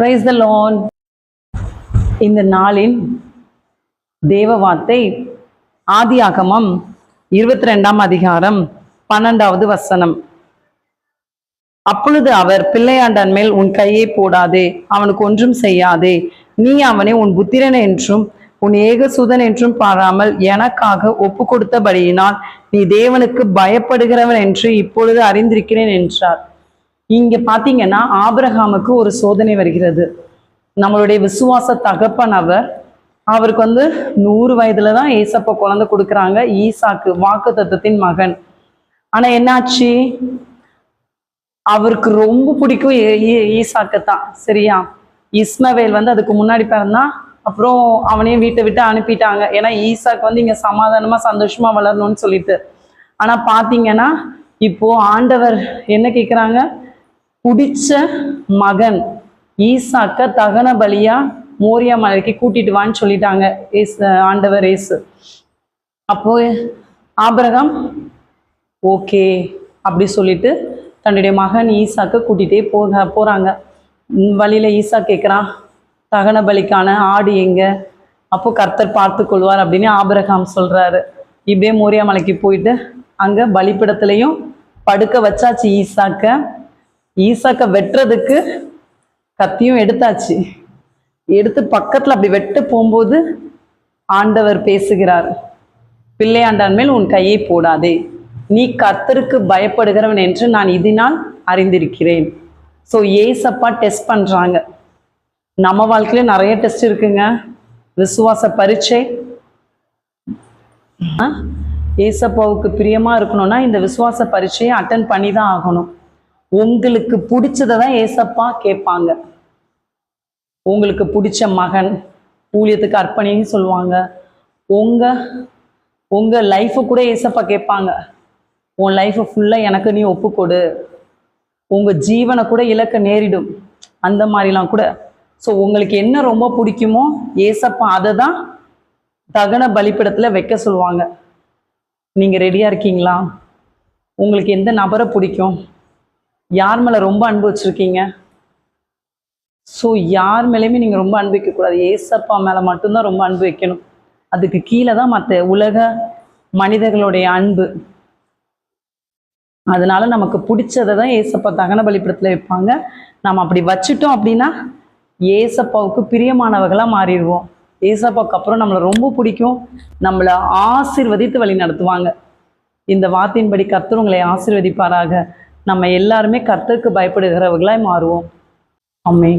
Praise the loan இந்த நாளின் தேவ வார்த்தை ஆதியாகமம் இருபத்தி ரெண்டாம் அதிகாரம் பன்னெண்டாவது வசனம். அப்பொழுது அவர் பிள்ளையாண்டான் மேல் உன் கையை போடாதே அவனுக்கு ஒன்றும் செய்யாதே நீ அவனை உன் புத்திரன் என்றும் உன் ஏகசுதன் என்றும் பாராமல் எனக்காக ஒப்பு கொடுத்தபடியினால் நீ தேவனுக்கு பயப்படுகிறவன் என்று இப்பொழுது அறிந்திருக்கிறேன் என்றார். இங்க பாத்தீங்கன்னா ஆபிரகாமுக்கு ஒரு சோதனை வருகிறது. நம்மளுடைய விசுவாச தகப்பன் அவர் அவருக்கு வந்து நூறு வயதுல தான் ஏசப்ப குழந்தை கொடுக்குறாங்க ஈசாக்கு வாக்கு தத்துவத்தின் மகன். ஆனா என்னாச்சு? அவருக்கு ரொம்ப பிடிக்கும் ஈசாக்கு தான். சரியா? இஸ்மவேல் வந்து அதுக்கு முன்னாடி பிறந்தான் அப்புறம் அவனையும் வீட்டை விட்டு அனுப்பிட்டாங்க. ஏன்னா ஈசாக்கு வந்து இங்க சமாதானமா சந்தோஷமா வளரணும்னு சொல்லிட்டு. ஆனா பாத்தீங்கன்னா இப்போ ஆண்டவர் என்ன கேக்குறாங்க? பிடிச்ச மகன். ஈசாக்க தகன பலியா? மோரியா மலைக்கு கூட்டிட்டு வான்னு சொல்லிட்டாங்க ஏசு ஆண்டவர் ஏசு. அப்போ ஆபரகம் ஓகே அப்படி சொல்லிட்டு தன்னுடைய மகன் ஈசாக்க கூட்டிகிட்டே போக போகிறாங்க வழியில் ஈசா கேட்குறான் தகன பலிக்கான ஆடு எங்கே? அப்போ கர்த்தர் பார்த்து கொள்வார் அப்படின்னு ஆபரகாம் சொல்கிறாரு இப்படியே மோரியா மலைக்கு போயிட்டு அங்கே பலிப்பிடத்துலையும் படுக்க வச்சாச்சு ஈசாக்க. ஈசாக்க வெட்டுறதுக்கு கத்தியும் எடுத்தாச்சு. எடுத்து பக்கத்தில் அப்படி வெட்டு போகும்போது ஆண்டவர் பேசுகிறார் பிள்ளையாண்டான் மேல் உன் கையை போடாதே. நீ கத்தருக்கு பயப்படுகிறவன் என்று நான் இதனால் அறிந்திருக்கிறேன். ஸோ ஏசப்பா டெஸ்ட் பண்ணுறாங்க நம்ம வாழ்க்கையில நிறைய டெஸ்ட் இருக்குங்க. விசுவாச பரீட்சை. ஏசப்பாவுக்கு பிரியமா இருக்கணும்னா இந்த விசுவாச பரீட்சையை அட்டன் பண்ணி தான் ஆகணும். உங்களுக்கு பிடிச்சதை தான் ஏசப்பா கேட்பாங்க. உங்களுக்கு பிடிச்ச மகன் ஊழியத்துக்கு அர்ப்பணின்னு சொல்லுவாங்க. உங்கள் உங்கள் லைஃப்பை கூட ஏசப்பா கேட்பாங்க. உன் லைஃப்பை ஃபுல்லாக எனக்கு நீ ஒப்புக்கொடு. உங்கள் ஜீவனை கூட இழக்க நேரிடும். அந்த மாதிரிலாம் கூட. ஸோ உங்களுக்கு என்ன ரொம்ப பிடிக்குமோ ஏசப்பா அதை தான் தகன பலிப்பிடத்தில் வைக்க சொல்லுவாங்க. நீங்கள் ரெடியாக இருக்கீங்களா? உங்களுக்கு எந்த நபரை பிடிக்கும்? யார் மேல ரொம்ப அன்பு வச்சிருக்கீங்க? ஸோ யார் மேலேயுமே நீங்கள் ரொம்ப அன்பு வைக்கக்கூடாது. ஏசப்பா மேலே மட்டும்தான் ரொம்ப அன்பு வைக்கணும். அதுக்கு கீழே தான் மற்ற உலக மனிதர்களுடைய அன்பு. அதனால நமக்கு பிடிச்சதை தான் ஏசப்பா தகன பலிப்படத்தில் வைப்பாங்க. நம்ம அப்படி வச்சுட்டோம் அப்படின்னா ஏசப்பாவுக்கு பிரியமானவர்களாக மாறிடுவோம். ஏசப்பாவுக்கு அப்புறம் நம்மளை ரொம்ப பிடிக்கும். நம்மளை ஆசிர்வதித்து வழி நடத்துவாங்க. இந்த வார்த்தையின்படி கர்த்தர் உங்களை நம்ம எல்லாருமே கர்த்தருக்கு பயப்படுகிறவர்களாய் மாறுவோம். அம்மே